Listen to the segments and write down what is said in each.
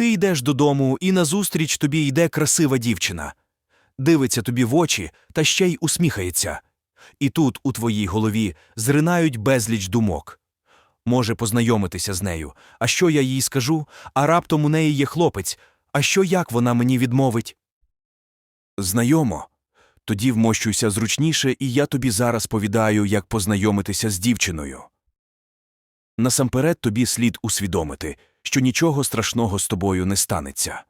Ти йдеш додому, і назустріч тобі йде красива дівчина. Дивиться тобі в очі та ще й усміхається. І тут у твоїй голові зринають безліч думок. Може познайомитися з нею. А що я їй скажу? А раптом у неї є хлопець. А що як вона мені відмовить? Знайомо. Тоді вмощуйся зручніше, і я тобі зараз повідаю, як познайомитися з дівчиною. Насамперед тобі слід усвідомити, що нічого страшного з тобою не станеться.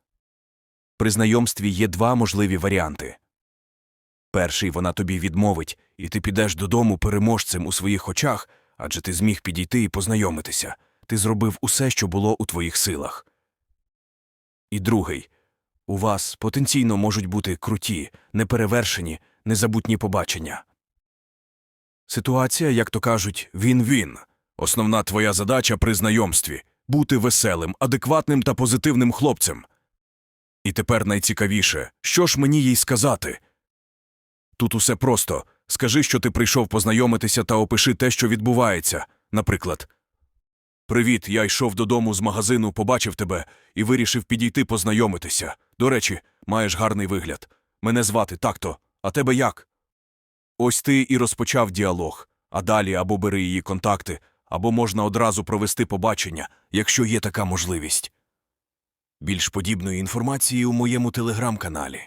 При знайомстві є два можливі варіанти. Перший вона тобі відмовить, і ти підеш додому переможцем у своїх очах, адже ти зміг підійти і познайомитися. Ти зробив усе, що було у твоїх силах. І другий у вас потенційно можуть бути круті, неперевершені, незабутні побачення. Ситуація, як то кажуть, він-він. Основна твоя задача при знайомстві бути веселим, адекватним та позитивним хлопцем. І тепер найцікавіше, що ж мені їй сказати? Тут усе просто скажи, що ти прийшов познайомитися та опиши те, що відбувається. Наприклад, Привіт, я йшов додому з магазину, побачив тебе і вирішив підійти познайомитися. До речі, маєш гарний вигляд. Мене звати так-то, а тебе як? Ось ти і розпочав діалог, а далі або бери її контакти, або можна одразу провести побачення, якщо є така можливість. Більш подібної інформації у моєму телеграм-каналі.